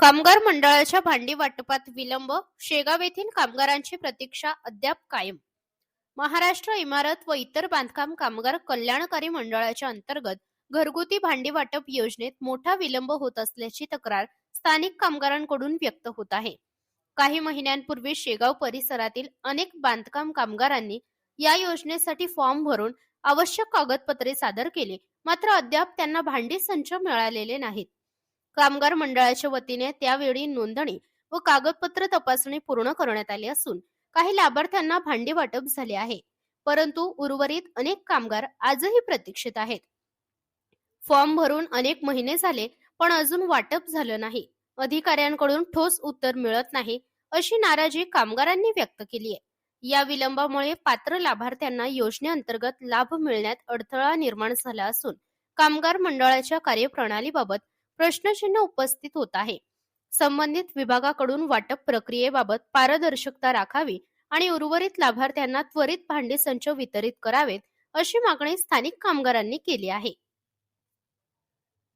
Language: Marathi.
कामगार मंडळाच्या भांडी वाटपात विलंब शेगाव येथील कामगारांची प्रतीक्षा अद्याप कायम. महाराष्ट्र इमारत व इतर बांधकाम कामगार कल्याणकारी मंडळाच्या अंतर्गत घरगुती भांडी वाटप योजनेत मोठा विलंब होत असल्याची तक्रार स्थानिक कामगारांकडून व्यक्त होत आहे. काही महिन्यांपूर्वी शेगाव परिसरातील अनेक बांधकाम कामगारांनी या योजनेसाठी फॉर्म भरून आवश्यक कागदपत्रे सादर केले मात्र अद्याप त्यांना भांडी संच मिळालेले नाहीत. कामगार मंडळाच्या वतीने त्यावेळी नोंदणी व कागदपत्र तपासणी पूर्ण करण्यात आली असून काही लाभार्थ्यांना भांडी वाटप झाले आहे. परंतु उर्वरित अनेक कामगार आजही प्रतीक्षेत आहेत. फॉर्म भरून अनेक महिने झाले पण अजून वाटप झालं नाही. अधिकाऱ्यांकडून ठोस उत्तर मिळत नाही अशी नाराजी कामगारांनी व्यक्त केली आहे या विलंबामुळे पात्र लाभार्थ्यांना योजनेअंतर्गत लाभ मिळण्यात अडथळा निर्माण झाला असून कामगार मंडळाच्या कार्यप्रणालीबाबत प्रश्नचिन्ह उपस्थित होत आहे. संबंधित विभागाकडून वाटप प्रक्रियेबाबत पारदर्शकता राखावी आणि उर्वरित लाभार्थ्यांना त्वरित भांडी संच वितरित करावेत अशी मागणी स्थानिक कामगारांनी केली आहे.